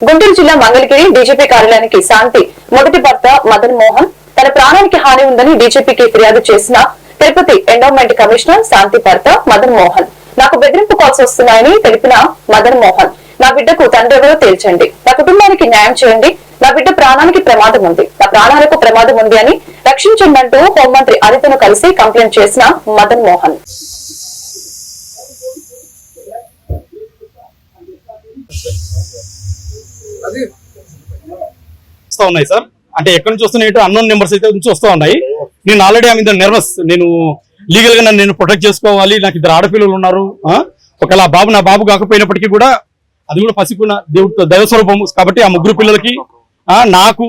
గుంటూరు జిల్లా మంగళగిరి డీజీపీ కార్యాలయానికి శాంతి మొదటి భర్త మదన్ మోహన్ తన ప్రాణానికి హాని ఉందని డీజీపీకి ఫిర్యాదు చేసిన తిరుపతి ఎండోమెంట్ కమిషనర్ శాంతి భర్త మదన్ మోహన్. నాకు బెదిరింపు కాల్స్ వస్తున్నాయని తెలిపిన మదన్ మోహన్ నా బిడ్డకు తండ్రెవరో తేల్చండి నా కుటుంబానికి న్యాయం చేయండి నా బిడ్డ ప్రాణానికి ప్రమాదం ఉంది నా ప్రాణాలకు ప్రమాదం ఉంది అని రక్షించండి అంటూ హోంమంత్రి అనితను కలిసి కంప్లైంట్ చేసిన మదన్ మోహన్. వస్తూ ఉన్నాయి సార్. అంటే ఎక్కడి నుంచి వస్తున్నాయి అన్నోన్ నెంబర్స్ అయితే నుంచి వస్తూ ఉన్నాయి. నేను ఆల్రెడీ ఆమె నర్వస్ నేను లీగల్గా నన్ను నేను ప్రొటెక్ట్ చేసుకోవాలి. నాకు ఇద్దరు ఆడపిల్లలు ఉన్నారు. ఒకవేళ ఆ బాబు నా బాబు కాకపోయినప్పటికీ కూడా అది కూడా పసికున్న దేవుడితో దైవ స్వరూపము. కాబట్టి ఆ ముగ్గురు పిల్లలకి ఆ నాకు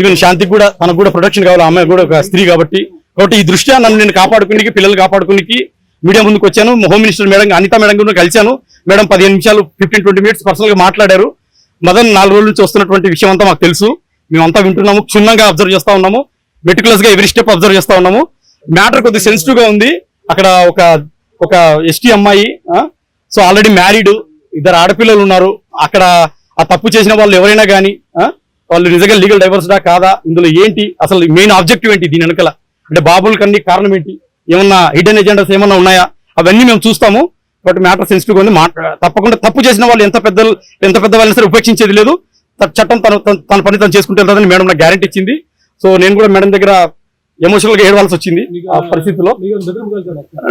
ఈవెన్ శాంతికి కూడా తనకు కూడా ప్రొటెక్షన్ కావాలి. ఆ అమ్మాయి కూడా ఒక స్త్రీ కాబట్టి. కాబట్టి ఈ దృష్ట్యా నన్ను నేను కాపాడుకునికి పిల్లలు కాపాడుకునికి మీడియా ముందుకు వచ్చాను. Home minister madam Anitha madam కూడా కలిశాను. మేడం పదిహేను నిమిషాలు ఫిఫ్టీన్ ట్వంటీ మినిట్స్ పర్సనల్గా మాట్లాడారు. మదన్ నాలుగు రోజుల నుంచి వస్తున్నటువంటి విషయం అంతా మాకు తెలుసు. మేమంతా వింటున్నాము క్షుణ్ణంగా అబ్జర్వ్ చేస్తా ఉన్నాము. మెటికులస్గా ఎవరి స్టెప్ అబ్జర్వ్ చేస్తా ఉన్నాము. మ్యాటర్ కొద్దిగా సెన్సిటివ్గా ఉంది. అక్కడ ఒక ఒక ఎస్టీ అమ్మాయి సో ఆల్రెడీ మ్యారీడ్ ఇద్దరు ఆడపిల్లలు ఉన్నారు. అక్కడ ఆ తప్పు చేసిన వాళ్ళు ఎవరైనా కానీ వాళ్ళు నిజంగా లీగల్ డైవర్స్డా కాదా? ఇందులో ఏంటి? అసలు మెయిన్ ఆబ్జెక్టివ్ ఏంటి దీని వెనకాల? అంటే బాబుల కన్నీ కారణం ఏంటి? ఏమన్నా హిడెన్ ఎజెండాస్ ఏమన్నా ఉన్నాయా? అవన్నీ మేము చూస్తాము. బట్ మ్యాటర్ సెన్సిటివ్ ఉంది. తప్పకుండా తప్పు చేసిన వాళ్ళు ఎంత పెద్ద ఎంత పెద్ద వాళ్ళని సరే ఉపేక్షించేది లేదు. చట్టం తన తన- పని తను చేసుకుంటే వెళ్తుందని మేడం నాకు గ్యారెంటీ ఇచ్చింది. సో నేను కూడా మేడం దగ్గర ఎమోషనల్గా ఏడవాల్సి వచ్చింది ఆ పరిస్థితిలో.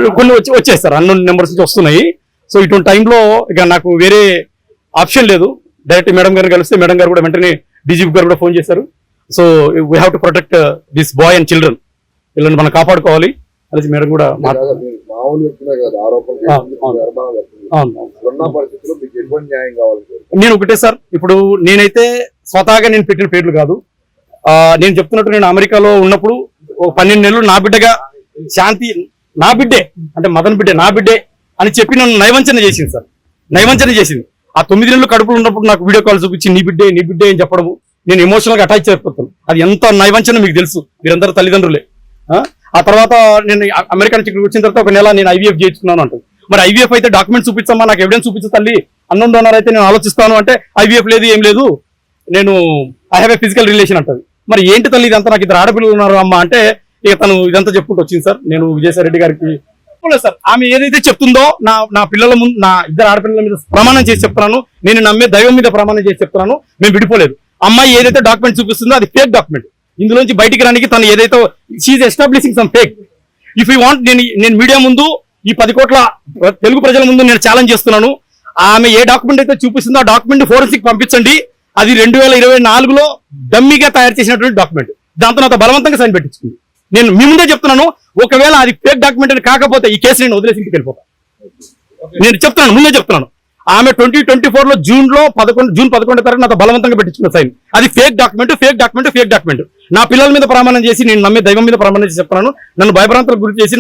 కొన్ని వచ్చి వచ్చేస్తారు. అన్న నెంబర్స్ నుంచి వస్తున్నాయి. సో ఇటువంటి టైంలో ఇక నాకు వేరే ఆప్షన్ లేదు. డైరెక్ట్ మేడం గారిని కలిస్తే మేడం గారు కూడా వెంటనే డీజీపీ గారు కూడా ఫోన్ చేశారు. So we have to protect this boy and children వీళ్ళని మనం కాపాడుకోవాలి. అనేసి మేడం కూడా మామూలు వ్యక్తులే కాదు. ఆరోపణలు ఆ, చేస్తుంది, అవును. నిర్మాణ వ్యక్తులు. అవును. ఇప్పుడున్న పరిస్థితుల్లో మీకు ఎటువంటి న్యాయం కావాలి? నేను ఒకటే సార్. ఇప్పుడు నేనైతే స్వతహాగా నేను పెట్టిన పేర్లు కాదు. ఆ, నేను చెప్తున్నట్టు నేను అమెరికాలో ఉన్నప్పుడు ఒక పన్నెండు నెలలు నా బిడ్డగా శాంతి నా బిడ్డే అంటే మదన్ బిడ్డే నా బిడ్డే అని చెప్పి నన్ను నైవంచన చేసింది సార్. నైవంచన చేసింది. ఆ తొమ్మిది నెలలు కడుపులో ఉన్నప్పుడు నాకు వీడియో కాల్ చూపించి నీ బిడ్డే నీ బిడ్డే అని చెప్పడము నేను ఎమోషనల్గా అటాచ్ అయిపోతాను. అది ఎంత నైవంచన మీకు తెలుసు? మీరందరూ తల్లిదండ్రులే. ఆ? తర్వాత నేను అమెరికా నుంచి ఇక్కడికి వచ్చిన తర్వాత ఒక నెల నేను ఐవీఎఫ్ చేయించుకున్నాను అంటుంది. మరి ఐవీఎఫ్ అయితే డాక్యుమెంట్స్ చూపించమ్మా నాకు ఎవిడెన్స్ చూపించు తల్లి. అన్నం డోనర్ అయితే నేను ఆలోచిస్తాను అంటే ఐవీఎఫ్ లేదు ఏం లేదు. నేను I have a physical relation అంటది. మరి ఏంటి తల్లి ఇదంతా? నాకు ఇద్దరు ఆడపిల్లలు ఉన్నారు అమ్మ అంటే ఇక తను ఇదంతా చెప్పుకుంటూ వచ్చింది సార్. నేను విజయసాయిరెడ్డి గారికి లేదు సార్. ఆమె ఏదైతే చెప్తుందో నా నా పిల్లల ముందు నా ఇద్దరు ఆడపిల్లల మీద ప్రమాణం చేసి చెప్తున్నాను. నేను నమ్మే దైవం మీద ప్రమాణం చేసి చెప్తున్నాను. మేము విడిపోలేదు. అమ్మాయి ఏదైతే డాక్యుమెంట్ చూపిస్తుందో అది ఫేక్ డాక్యుమెంట్ ఇందులోంచి బయటికి రానికి తను ఏదైతే she establishing some fake if you want నేను నేను మీడియా ముందు ఈ పది కోట్ల తెలుగు ప్రజల ముందు నేను ఛాలెంజ్ చేస్తున్నాను. ఆమె ఏ డాక్యుమెంట్ అయితే చూపిస్తుందో ఆ డాక్యుమెంట్ ఫోరెన్సిక్ పంపించండి. అది రెండు వేల ఇరవై నాలుగులో డమ్మీగా తయారు చేసినటువంటి డాక్యుమెంట్ దాంతో నాతో బలవంతంగా సైన్ పెట్టించుకుంది. నేను మీ ముందే చెప్తున్నాను ఒకవేళ అది ఫేక్ డాక్యుమెంట్ అని కాకపోతే ఈ కేసు నేను వదిలేసి ఇంటికి వెళ్ళిపోతాను నేను చెప్తున్నాను ముందే చెప్తున్నాను. ఆమె ట్వంటీ ట్వంటీ ఫోర్లో జూన్లో పదకొండు జూన్ పదకొండు తారీఖు నాతో బలవంతంగా పెట్టించిన సైన్. అది fake document fake document fake document. నా పిల్లల మీద ప్రమాణం చేసి నేను నమ్మే దైవం మీద ప్రమాణం చేసి చెప్తున్నాను. నన్ను భయభ్రాంతలకు గురి చేసి